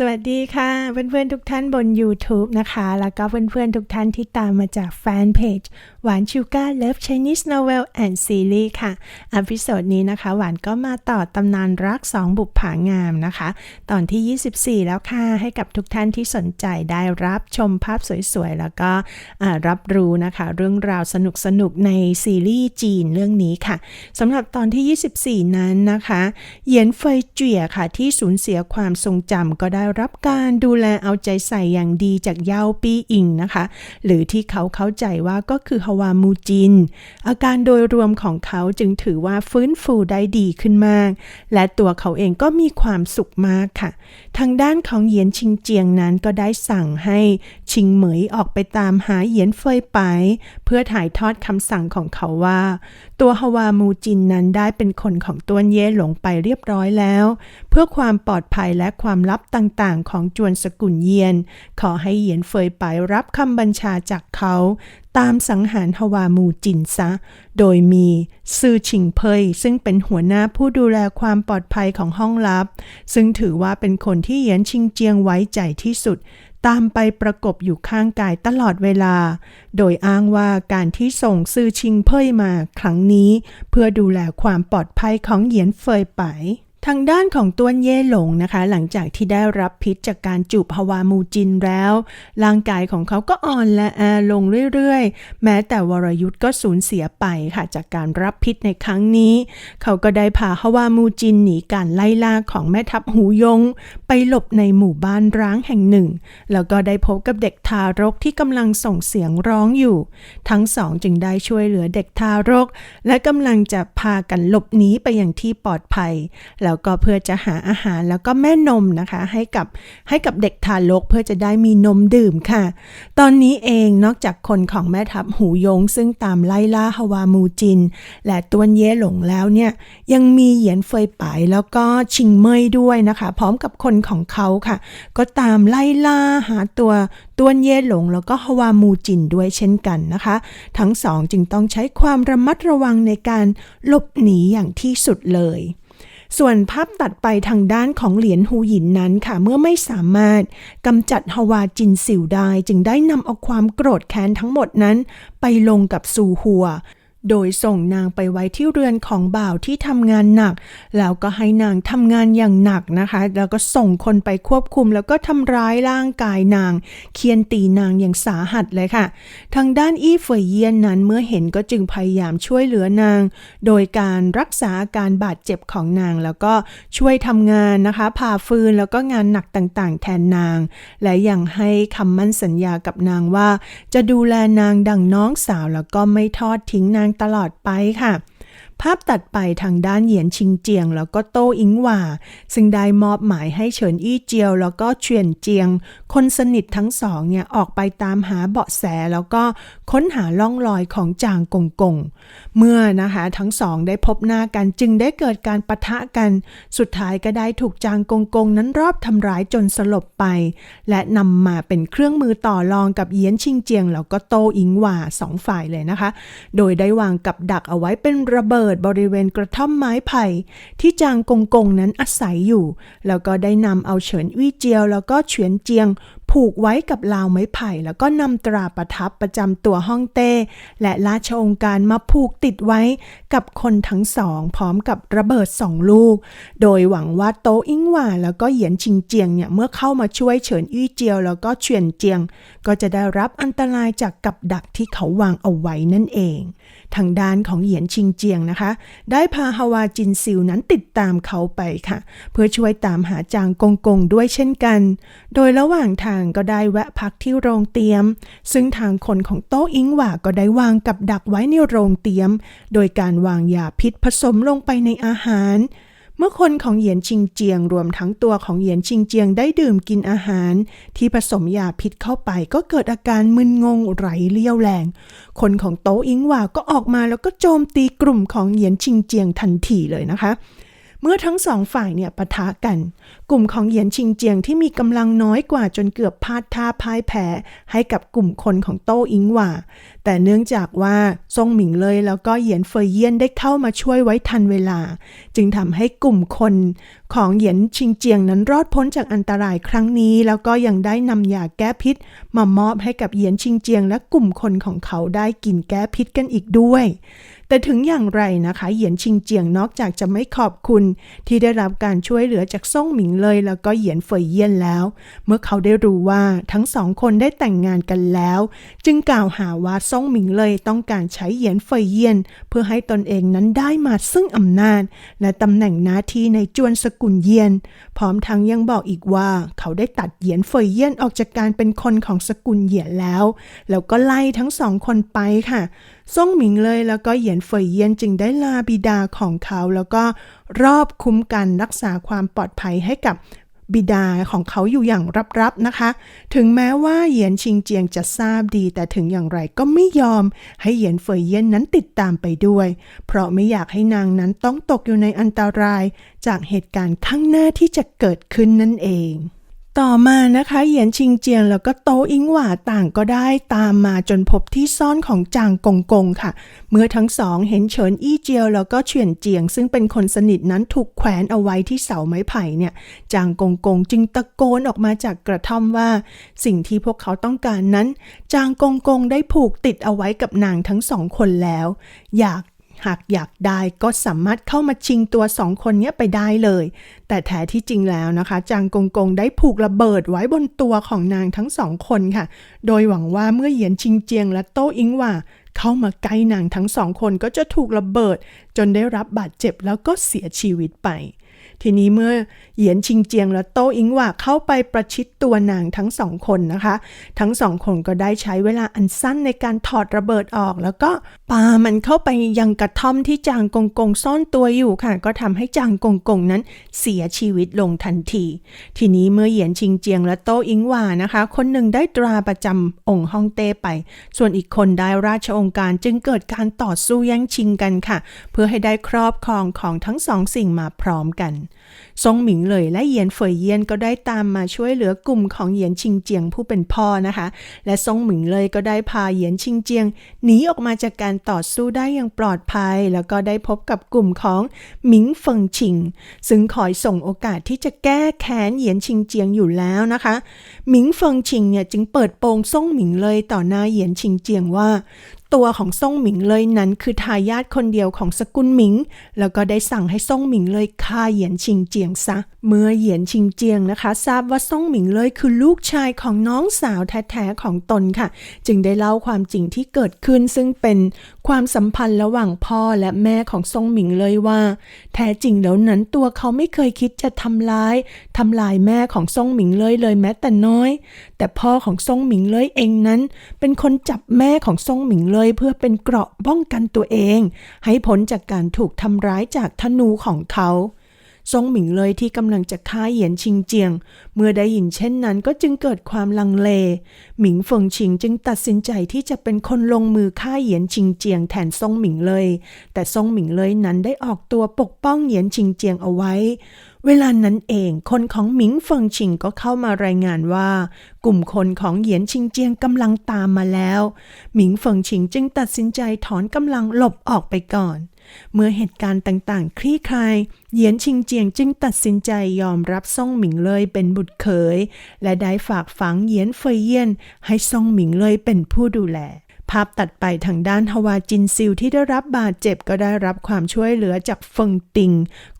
สวัสดีค่ะ เพื่อนๆทุกท่านบน YouTube นะคะ แล้วก็เพื่อนๆทุกท่านที่ตามมาจากแฟนเพจหวานชูการ์เลิฟ Chinese Novel and Series ค่ะอพิโซดนี้นะคะ หวานก็มาต่อตำนานรักสองบุปผางามนะคะ ตอนที่ 24 แล้วค่ะ ให้กับทุกท่านที่สนใจได้รับชมภาพสวยๆ แล้วก็รับรู้นะคะ เรื่องราวสนุกๆ ในซีรีส์จีนเรื่องนี้ค่ะสำหรับตอนที่ 24 นั้นนะคะเหยียนเฟยเจียค่ะที่สูญเสียความทรงจำก็ได้รับการดูแลเอาใจใส่อย่างดีจากเยาปีอิงนะคะ หรือที่เขาเข้าใจว่าก็คือฮวามูจิน อาการโดยรวมของเขาจึงถือว่าฟื้นฟูได้ดีขึ้นมาก และตัวเขาเองก็มีความสุขมากค่ะ ทางด้านของเหยียนชิงเจียงนั้นก็ได้สั่งให้ชิงเหมยออกไปตามหาเหยียนเฟยไป เพื่อถ่ายทอดคำสั่งของเขาว่า ตัวฮวามูจินนั้นได้เป็นคนของต้วนเย่หลงไปเรียบร้อยแล้ว เพื่อความปลอดภัยและความลับต่างๆ ของจวนสกุลเยียน ขอให้เหยียนเฟยไปรับคำบัญชาจากเขา ตามสังหารฮวามูจินซะ โดยมีซือชิงเพยซึ่งเป็นหัวหน้าผู้ดูแลความปลอดภัยของห้องลับ ซึ่งถือว่าเป็นคนที่เหยียนชิงเจียงไว้ใจที่สุดตามไปประกบอยู่ข้างกายตลอดเวลา โดยอ้างว่าการที่ส่งซือชิงเพ่ยมาครั้งนี้ เพื่อดูแลความปลอดภัยของเหยียนเฟยไป ทางด้านของต้วนเย่หลงนะคะ หลังจากที่ได้รับพิษจากการจูบฮวามูจินแล้ว ร่างกายของเขาก็อ่อนและแอลงเรื่อยๆ แม้แต่วรยุทธ์ก็สูญเสียไปค่ะจากการรับพิษในครั้งนี้ เขาก็ได้พาฮวามูจินหนีการไล่ล่าของแม่ทัพหูยง ไปหลบในหมู่บ้านร้างแห่งหนึ่ง แล้วก็ได้พบกับเด็กทารกที่กำลังส่งเสียงร้องอยู่ ทั้งสองจึงได้ช่วยเหลือเด็กทารก และกำลังจะพากันหลบหนีไปอย่างที่ปลอดภัยแล้วก็เพื่อจะหาอาหารแล้วก็แม่นมนะคะ ให้กับให้กับเด็กทารกเพื่อจะได้มีนมดื่มค่ะ ตอนนี้เองนอกจากคนของแม่ทัพหูยง ซึ่งตามไล่ล่าฮวามูจิน และตวนเย่หลงแล้วเนี่ยยังมีเหยียนเฟยไปแล้วก็ชิงเมยด้วยนะคะ พร้อมกับคนของเขาค่ะ ก็ตามไล่ล่าหาตัวตวนเย่หลง แล้วก็ฮวามูจินด้วยเช่นกันนะคะ ทั้งสองจึงต้องใช้ความระมัดระวังในการหลบหนีอย่างที่สุดเลย ส่วนภาพตัดไปทางด้านของเหรียญหูหยินนั้นค่ะ เมื่อไม่สามารถกำจัดฮวาจินสิวได้ จึงได้นำเอาความโกรธแค้นทั้งหมดนั้น ไปลงกับซูหัว โดยส่งนางไปไว้ที่เรือนของบ่าวที่ทำงานหนัก แล้วก็ให้นางทำงานอย่างหนักนะคะ แล้วก็ส่งคนไปควบคุม แล้วก็ทำร้ายร่างกายนาง เคียนตีนางอย่างสาหัสเลยค่ะ ทางด้านอี้เฟยเยียนนั้นเมื่อเห็นก็จึงพยายามช่วยเหลือนาง โดยการรักษาอาการบาดเจ็บของนาง แล้วก็ช่วยทำงานนะคะผ่าฟืนแล้วก็งานหนักต่างๆ แทนนาง และยังให้คำมั่นสัญญากับนางว่า จะดูแลนางดังน้องสาวแล้วก็ไม่ทอดทิ้งนางตลอดไปค่ะ ภาพตัดไปทางด้านเหยียนชิงเจียง แล้วก็โต้อิงหว่า ซึ่งได้มอบหมายให้เฉินอี้เจียว แล้วก็เฉียนเจียง คนสนิททั้งสองเนี่ยออกไปตามหาเบาะแสแล้วก็ค้นหาล่องรอยของจางกงกง เมื่อนะคะทั้งสองได้พบหน้ากันจึงได้เกิดการปะทะกัน สุดท้ายก็ได้ถูกจางกงกงนั้นรอบทำร้ายจนสลบไป และนำมาเป็นเครื่องมือต่อรองกับเหยียนชิงเจียง แล้วก็โตอิงหว่าสองฝ่ายเลยนะคะ โดยได้วางกับดักเอาไว้เป็นระเบิดบริเวณกระท่อมไม้ไผ่ ที่จางกงกงนั้นอาศัยอยู่ แล้วก็ได้นำเอาเฉินวี่เจียวแล้วก็เฉียนเจียงผูกไว้กับราวไม้ไผ่ แล้วก็นำตราประทับประจำตัวห้องเต้ และราชองค์การมาผูกติดไว้กับคนทั้งสอง พร้อมกับระเบิดสองลูก โดยหวังว่าโตอิงหว่า แล้วก็เหยียนชิงเจียงเนี่ยเมื่อเข้ามาช่วยเฉินอี้เจียวแล้วก็เฉียนเจียง ก็จะได้รับอันตรายจากกับดักที่เขาวางเอาไว้นั่นเอง ทางด้านของเหยียนชิงเจียงนะคะ ได้พาฮาวาจินซิวนั้นติดตามเขาไปค่ะ เพื่อช่วยตามหาจางกงกงด้วยเช่นกัน โดยระหว่างทางก็ได้แวะพักที่โรงเตียม ซึ่งทางคนของโต๊อิงหว่าก็ได้วางกับดักไว้ในโรงเตียม โดยการวางยาพิษผสมลงไปในอาหาร เมื่อคนของเหยียนชิงเจียงรวมทั้งตัวของเหยียนชิงเจียงได้ดื่มกินอาหาร ที่ผสมยาพิษเข้าไปก็เกิดอาการมึนงงไร้เลี่ยวแรง คนของโตอิงหว่าก็ออกมาแล้วก็โจมตีกลุ่มของเหยียนชิงเจียงทันทีเลยนะคะ มื่อทั้งสองฝ่ายเนี่ยปะทะกัน กลุ่มของเหยียนชิงเจียงที่มีกำลังน้อยกว่าจนเกือบพลาดท่าพ่ายแพ้ให้กับกลุ่มคนของโต้อิงหว่า แต่เนื่องจากว่าซงหมิงเลยแล้วก็เหยียนเฟยเยี่ยนได้เข้ามาช่วยไว้ทันเวลา จึงทำให้กลุ่มคนของเหยียนชิงเจียงนั้นรอดพ้นจากอันตรายครั้งนี้ แล้วก็ยังได้นำยาแก้พิษ มามอบให้กับเหยียนชิงเจียง และกลุ่มคนของเขาได้กินแก้พิษกันอีกด้วย แต่ถึงอย่างไรนะคะเหยียนชิงเจียงนอกจากจะไม่ขอบคุณ ที่ได้รับการช่วยเหลือจากซ่งหมิงเลย แล้วก็เหยียนเฟยเยี่ยนแล้ว เมื่อเขาได้รู้ว่าทั้งสองคนได้แต่งงานกันแล้ว จึงกล่าวหาว่าซ่งหมิงเลยต้องการใช้เหยียนเฟยเยี่ยน เพื่อให้ตนเองนั้นได้มาซึ่งอำนาจ และตำแหน่งหน้าที่ในจวนสกุลเยียน พร้อมทั้งยังบอกอีกว่าเขาได้ตัดเหยียนเฟยเยี่ยนออกจากการเป็นคนของสกุลเหยียนแล้ว แล้วก็ไล่ทั้งสองคนไปค่ะซ่งหมิงเลยแล้วก็เหยียนเฟยเยียนจึงได้ลาบิดาของเขา แล้วก็รอบคุ้มกันรักษาความปลอดภัยให้กับบิดาของเขาอยู่อย่างรับๆนะคะ ถึงแม้ว่าเหยียนชิงเจียงจะทราบดี แต่ถึงอย่างไรก็ไม่ยอม ให้เหยียนเฟยเยี่ยนนั้นติดตามไปด้วย เพราะไม่อยากให้นางนั้นต้องตกอยู่ในอันตราย จากเหตุการณ์ข้างหน้าที่จะเกิดขึ้นนั่นเอง ต่อมานะคะเหยียนชิงเจียงแล้วก็โตอิงหว่าต่างก็ได้ตามมาจนพบที่ซ่อนของจางกงกงค่ะ เมื่อทั้งสองเห็นเฉินอี้เจียวแล้วก็เฉียนเจียง ซึ่งเป็นคนสนิทนั้นถูกแขวนเอาไว้ที่เสาไม้ไผ่เนี่ย จางกงกงจึงตะโกนออกมาจากกระท่อมว่า สิ่งที่พวกเขาต้องการนั้น จางกงกงได้ผูกติดเอาไว้กับนางทั้งสองคนแล้ว อยาก หากอยากได้ก็สามารถเข้ามาชิงตัวสองคนนี้ไปได้เลย แต่แท้ที่จริงแล้วนะคะ จางกงกงได้ผูกระเบิดไว้บนตัวของนางทั้งสองคนค่ะ โดยหวังว่าเมื่อเหยียนชิงเจียงและโต้อิงหว่าเข้ามาใกล้นางทั้งสองคนก็จะถูกระเบิด จนได้รับบาดเจ็บแล้วก็เสียชีวิตไป ทีนี้เมื่อเหยียนชิงเจียงและโต้อิงหว่าเข้าไปประชิดตัวนางทั้งสองคนนะคะ ทั้งสองคนก็ได้ใช้เวลาอันสั้นในการถอดระเบิดออก แล้วก็ปามันเข้าไปยังกระท่อมที่จางกงกงซ่อนตัวอยู่ค่ะ ก็ทำให้จางกงกงนั้นเสียชีวิตลงทันที ทีนี้เมื่อเหยียนชิงเจียงและโต้อิงหว่านะคะ คนหนึ่งได้ตราประจำองค์ฮ่องเต้ไป ส่วนอีกคนได้ราชองค์การจึงเกิดการต่อสู้แย่งชิงกันค่ะ เพื่อให้ได้ครอบครองของทั้งสองสิ่งมาพร้อมกันซงหมิงเลยและเหยียนเฟยเยียนก็ได้ตามมาช่วยเหลือกลุ่มของเหยียนชิงเจียงผู้เป็นพ่อนะคะ และซงหมิงเลยก็ได้พาเหยียนชิงเจียงหนีออกมาจากการต่อสู้ได้อย่างปลอดภัย แล้วก็ได้พบกับกลุ่มของหมิงเฟิงชิง ซึ่งคอยส่งโอกาสที่จะแก้แค้นเหยียนชิงเจียงอยู่แล้วนะคะ หมิงเฟิงชิงเนี่ยจึงเปิดโปงซ่งหมิงเลยต่อหน้าเหยียนชิงเจียงว่าตัวของซ่งหมิงเลยนั้นคือทายาทคนเดียวของสกุลหมิง แล้วก็ได้สั่งให้ซ่งหมิงเลยฆ่าเหยียนชิงเจียงซะ เมื่อเหยียนชิงเจียงนะคะ ทราบว่าซ่งหมิงเลยคือลูกชายของน้องสาวแท้ๆของตนค่ะ จึงได้เล่าความจริงที่เกิดขึ้นซึ่งเป็นความสัมพันธ์ระหว่างพ่อและแม่ของซ่งหมิงเลยว่า แท้จริงแล้วนั้นตัวเขาไม่เคยคิดจะทำร้ายทำลายแม่ของซ่งหมิงเลยเลยแม้แต่น้อย แต่พ่อของซ่งหมิงเลยเองนั้น เป็นคนจับแม่ของซ่งหมิงเลยเพื่อเป็นเกราะป้องกันตัวเอง ให้พ้นจากการถูกทำร้ายจากธนูของเขา ซงหมิงเลยที่กำลังจะฆ่าเหยียนชิงเจียง เมื่อได้ยินเช่นนั้นก็จึงเกิดความลังเล หมิงเฟิงชิงจึงตัดสินใจที่จะเป็นคนลงมือฆ่าเหยียนชิงเจียงแทนซงหมิงเลย แต่ซงหมิงเลยนั้นได้ออกตัวปกป้องเหยียนชิงเจียงเอาไว้ เวลานั้นเอง คนของหมิงเฟิงชิงก็เข้ามารายงานว่า กลุ่มคนของเหยียนชิงเจียงกำลังตามมาแล้ว หมิงเฟิงชิงจึงตัดสินใจถอนกำลังหลบออกไปก่อน เมื่อเหตุการณ์ต่างๆ คลี่คลาย เหยียนชิงเจียงจึงตัดสินใจยอมรับซ่งหมิงเลยเป็นบุตรเขย และได้ฝากฝังเหยียนเฟยเยี่ยน ให้ซ่งหมิงเลยเป็นผู้ดูแลภาพตัดไปทางด้านฮวาจินซิลที่ได้รับบาดเจ็บก็ได้รับความช่วยเหลือจากเฟิงติง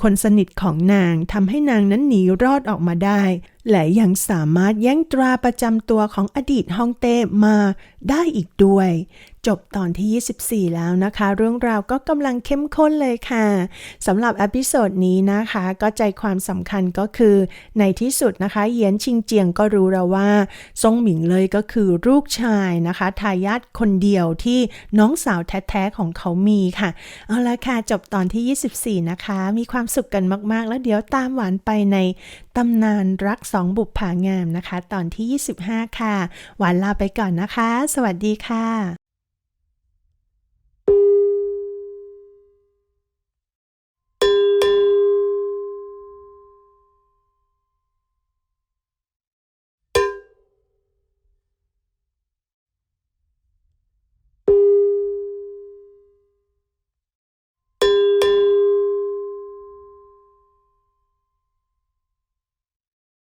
คนสนิทของนางทำให้นางนั้นหนีรอดออกมาได้ และยังสามารถแย่งตราประจำตัวของอดีตฮ่องเต้มาได้อีกด้วย จบตอนที่ 24 แล้วนะคะ เรื่องราวก็กำลังเข้มข้นเลยค่ะสำหรับอพิโซดนี้นะคะ ก็ใจความสำคัญก็คือ ในที่สุดนะคะเหยียนชิงเจียงก็รู้แล้วว่าซงหมิงเลยก็คือลูกชายนะคะทายาทคนเดียวที่น้องสาวแท้ๆของเขามีค่ะ เอาละค่ะ จบตอนที่ 24 นะคะ มีความสุขกันมากๆ แล้วเดี๋ยวตามหวานไปในตำนานรักสองบุปผางามนะคะ ตอนที่ 25 ค่ะหวานลาไปก่อนนะคะ สวัสดีค่ะ